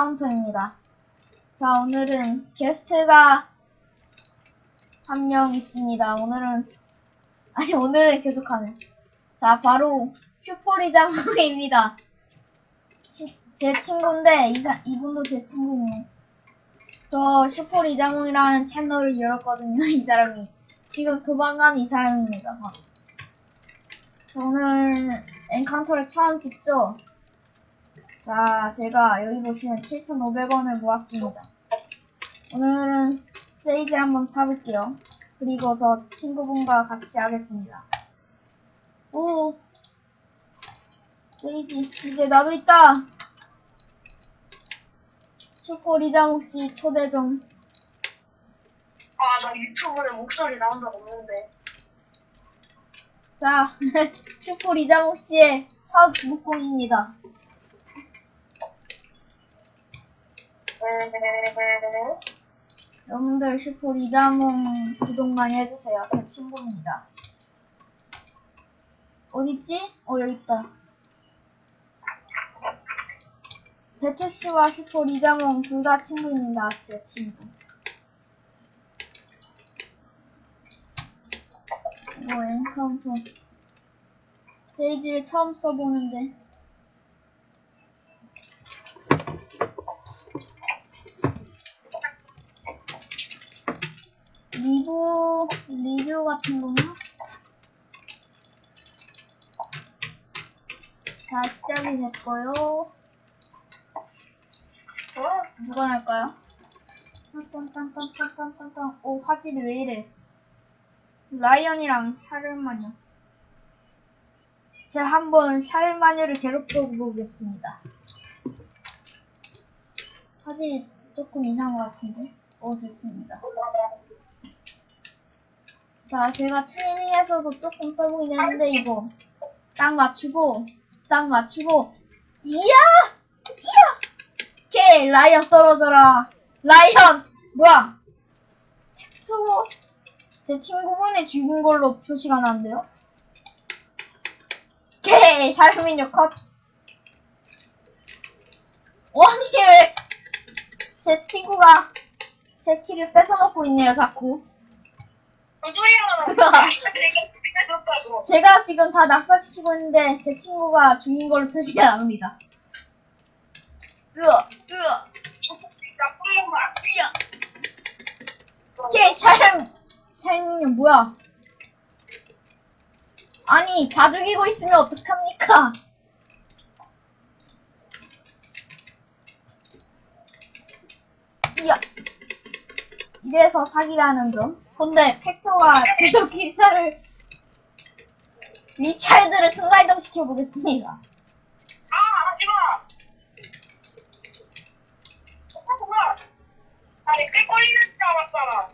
카운터입니다. 자, 오늘은 게스트가 한 명 있습니다. 오늘은, 아니, 오늘은 계속하네. 자, 바로 슈퍼리자몽입니다. 치- 제 친구인데, 이사, 이분도 제 친구네요. 저 슈퍼리자몽이라는 채널을 열었거든요, 이 사람이. 지금 도망간 이 사람입니다, 바로. 자, 오늘 엔카운터를 처음 찍죠? 자, 제가 여기 보시면 7,500원을 모았습니다. 오늘은 세이지를 한번 사볼게요. 그리고 저 친구분과 같이 하겠습니다. 오! 세이지, 이제 나도 있다! 슈퍼 리자몽 씨 초대 좀. 아, 나 유튜브에 목소리 나온다고 없는데. 자, 슈퍼 리자몽 씨의 첫 목공입니다. 네. 여러분들 슈퍼 리자몽 구독 많이 해주세요. 제 친구입니다. 어딨지? 어 여기 있다. 베트 씨와 슈퍼 리자몽 둘 다 친구입니다. 제 친구. 이거 엔카운터. 세이지를 처음 써보는데. 리뷰, 리뷰 같은 건가? 자, 시작이 됐고요. 어? 누가 날까요? 딴딴딴딴딴딴딴. 오, 화질이 왜 이래? 라이언이랑 샤를마녀. 제가 한번 샤를마녀를 괴롭혀 보겠습니다. 화질이 조금 이상한 것 같은데? 오, 됐습니다. 자, 제가 트레이닝에서도 조금 써보긴 했는데, 이거. 딱 맞추고, 딱 맞추고, 이야! 이야! 오케이, 라이언 떨어져라. 라이언! 뭐야? 저거, 제 친구분이 죽은 걸로 표시가 나는데요? 오케이, 샤르미녀 컷. 아니, 왜, 제 친구가 제 키를 뺏어먹고 있네요, 자꾸. 뭔 소리야? 제가 지금 다 낙사시키고 있는데 제 친구가 죽인 걸로 표시가 납니다. 으아, 으아, 나쁜 놈아. 오케이, 샤름, 샤름이는 뭐야? 아니, 다 죽이고 있으면 어떡합니까? 이야. 이래서 사기라는 점. 근데 팩토가 계속 기사를 리차일드를 순간이동 시켜보겠습니다. 아, 하지 마. 하지 마. 아니, 꽤 걸리는 줄 알았잖아.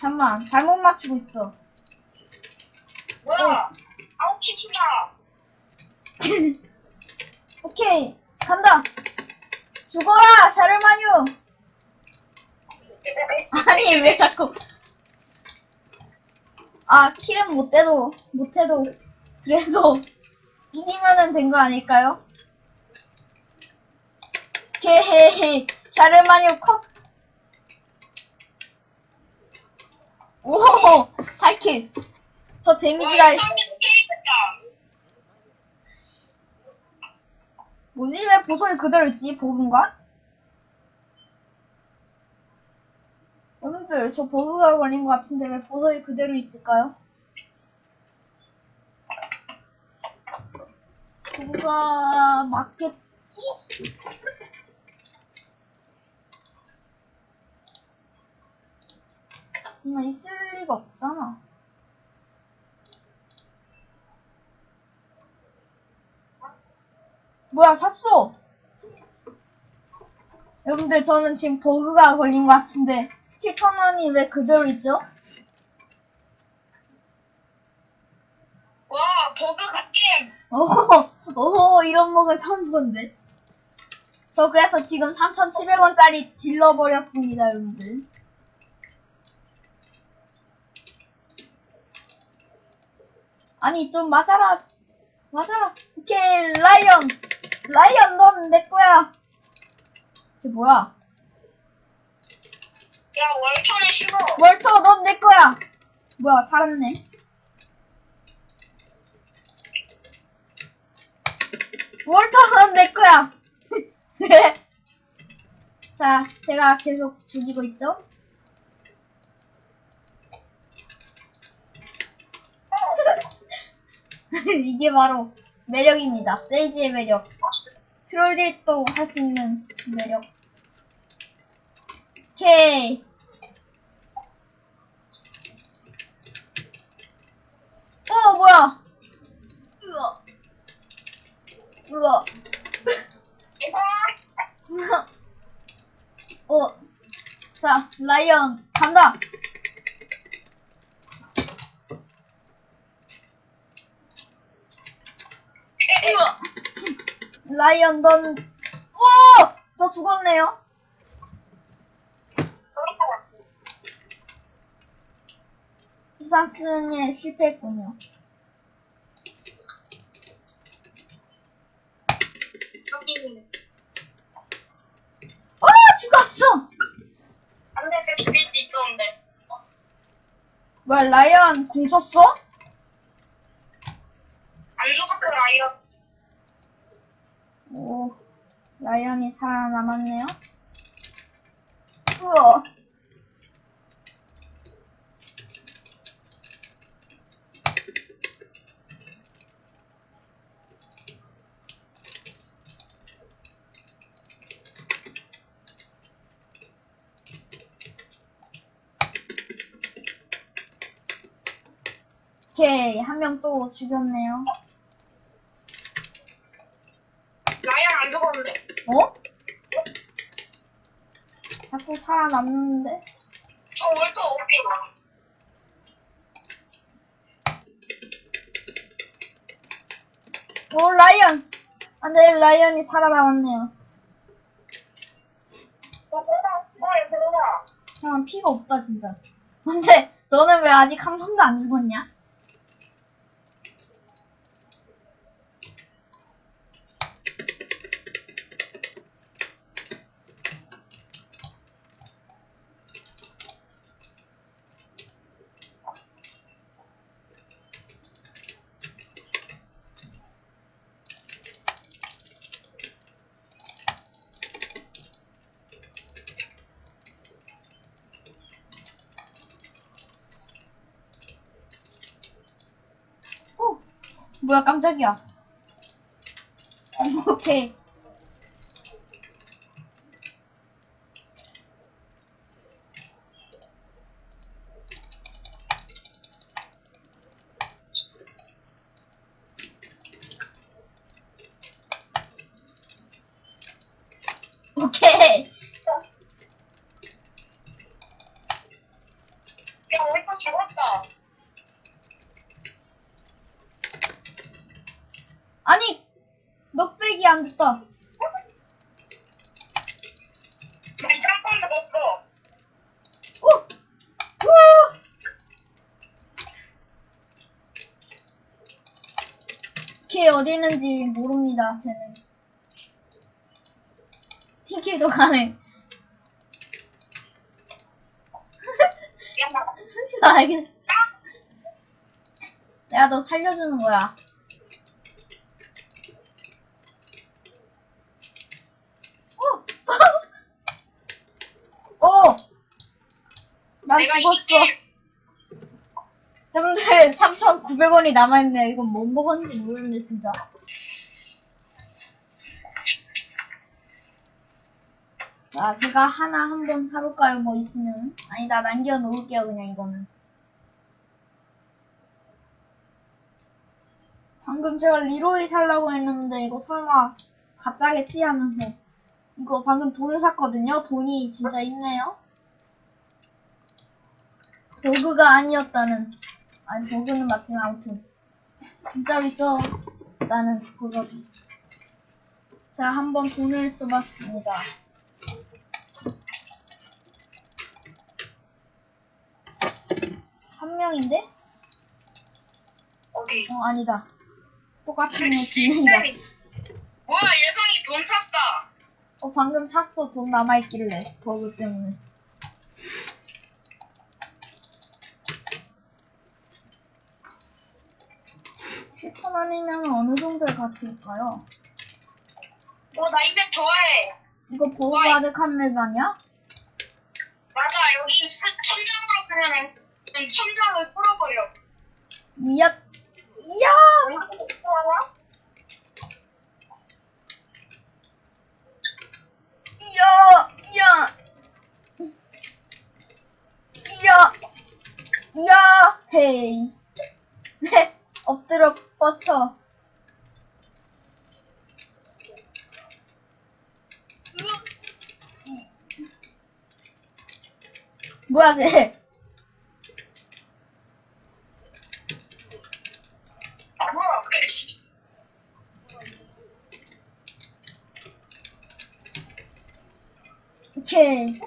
잠만, 잘못 맞추고 있어. 뭐야? 아웃 키친다. 오케이, 간다. 죽어라, 샤르마뉴. 아니, 왜 자꾸. 아, 킬은 못해도, 못해도, 그래도, 이기면은 된 거 아닐까요? 개헤헤, 샤르마뉴 컷. 오, 8킬. 저 데미지가, 게임했다. 뭐지? 왜 보석이 그대로 있지? 버그인 여러분들, 저 버그가 걸린 것 같은데 왜 보석이 그대로 있을까요? 버그가 맞겠지? 음, 있을 리가 없잖아. 뭐야, 샀어! 여러분들, 저는 지금 버그가 걸린 것 같은데, 7,000원이 왜 그대로 있죠? 와, 버그 갓게임. 오호, 오호, 이런 먹은 처음 보는데. 저 그래서 지금 3,700원짜리 질러버렸습니다, 여러분들. 아니, 좀 맞아라. 맞아. 오케이, 라이언. 라이언, 넌 내 거야. 쟤 뭐야? 야, 월천에 심어. 월터, 넌 내 거야. 뭐야, 살았네. 월터, 넌 내 거야. 자, 제가 계속 죽이고 있죠? 이게 바로 매력입니다. 세이지의 매력. 트롤들도 할 수 있는 매력. 오케이. 어, 뭐야? 으어. 으어. 어. 자, 라이언, 간다! 라이언, 넌, 오! 저 죽었네요. 수산스에 실패했군요. 아, 죽었어! 안 돼, 쟤 죽일 수 있었는데. 뭐야, 라이언 궁 썼어? 안 죽었어, 라이언. 오, 라이언이 살아남았네요. 우와. 오케이, 한 명 또 죽였네요. 라이언 안 죽었는데. 어? 자꾸 살아남는데? 저 월천 어디 가? 오, 라이언! 안 돼, 라이언이 살아남았네요. 어, 뭐야, 뭐야, 뭐야. 그냥 피가 없다, 진짜. 근데, 너는 왜 아직 한 번도 안 죽었냐? 오! 뭐야, 깜짝이야. 오케이. 오케이. 야, 월천 죽었다. 아니, 됐다. 우리 짬뽕 죽었어. 오! 우! 걔 어디 있는지 모릅니다, 쟤는. 가능. 야, 나 알겠어. 내가 너 살려주는 거야. 오! 오! 난 내가 죽었어. 이길게. 점들 3,900원이 남아있네. 이건 뭐 먹었는지 모르는데, 진짜. 자, 제가 하나 한번 사볼까요? 뭐 있으면. 아니다, 남겨놓을게요, 그냥 이거는. 방금 제가 리로이 살라고 했는데, 이거 설마 가짜겠지 하면서. 이거 방금 돈 샀거든요? 돈이 진짜 있네요? 버그가 아니었다는. 아니, 버그는 맞지만 아무튼. 진짜 있었다는 보석이. 자, 한번 돈을 써봤습니다. 한 명인데? 어디? 어, 아니다. 똑같은 느낌이다. 뭐야 예성이 돈 찼다. 어, 방금 샀어. 돈 남아있길래. 버그 때문에. 칠천 원이면 어느 정도의 가치일까요? 어 나 인맥 좋아해. 이거 맵 아니야? 맞아 여기 수- 천장으로 그냥 이 천장을 뚫어버려. 이야, 이야! 이야, 이야! 이야! 이야! 헤이. 네, 엎드려 뻗쳐. 뭐야, 쟤? 오케이.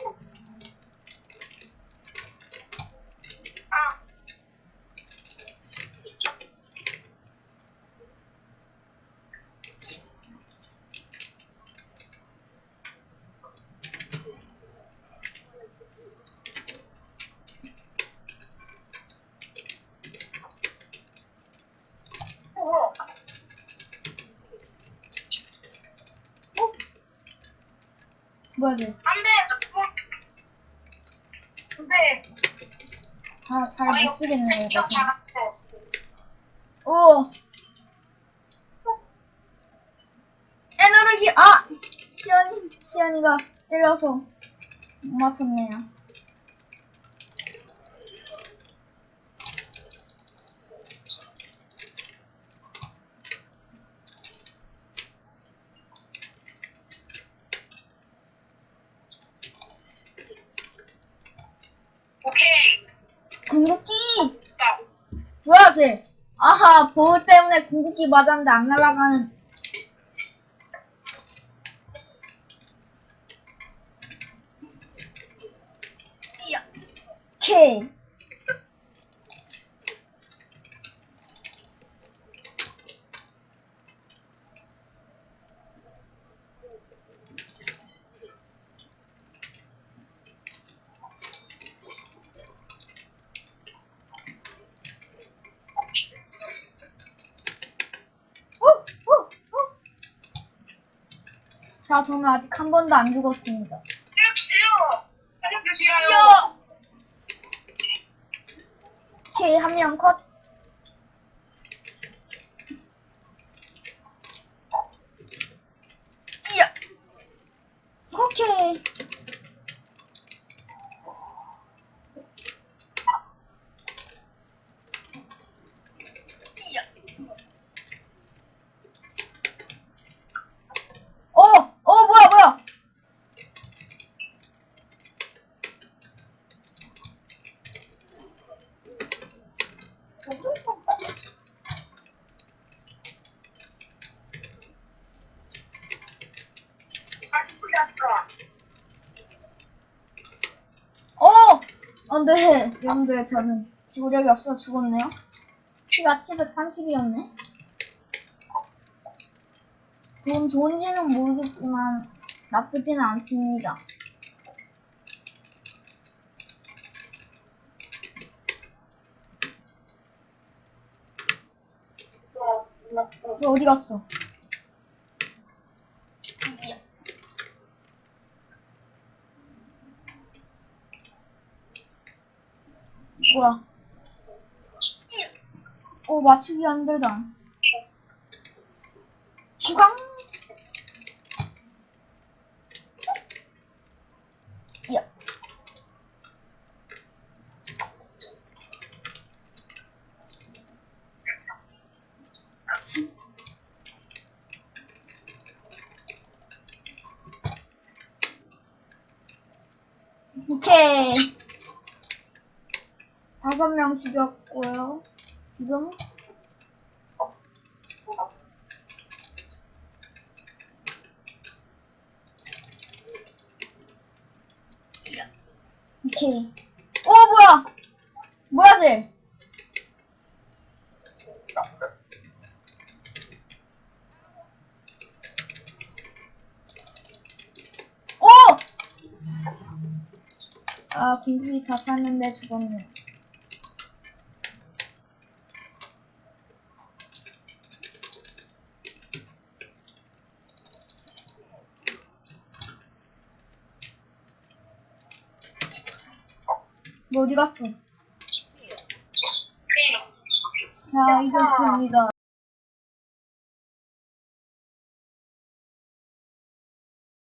아 어, 어? 쟤? 안돼. 근데 아, 잘 아, 못 쓰겠네, 이거. 잘했어. 오! 에너르기, 아! 시연이, 시연이가 때려서 못 맞췄네요. 오케이. 궁극기! 나 쟤? 아하, 보호 때문에 궁극기 맞았는데 안 날아가는. 이야. 오케이. 어, 어, 어. 자, 저는 아직 한 번도 안 죽었습니다. 체력 싫어. 체력 싫어요. 이야. 오케이, 한 명 컷. 이야. 오케이. 이야. 어, 어, 뭐야, 뭐야. 아, 죽였어. 어! 안 돼. 여러분들, 저는 지구력이 없어서 죽었네요. 키가 730이었네. 돈 좋은지는 모르겠지만, 나쁘지는 않습니다. 너 어디 갔어? 뭐야? 오 맞추기 힘들다. 구강. 이야. 치. 오케이. 다섯 명 죽였고요. 지금 오케이. 어 뭐야? 뭐야 쟤? 오! 아 공기 다 찾는데 죽었네. 어디 갔어? 자, 이겼습니다.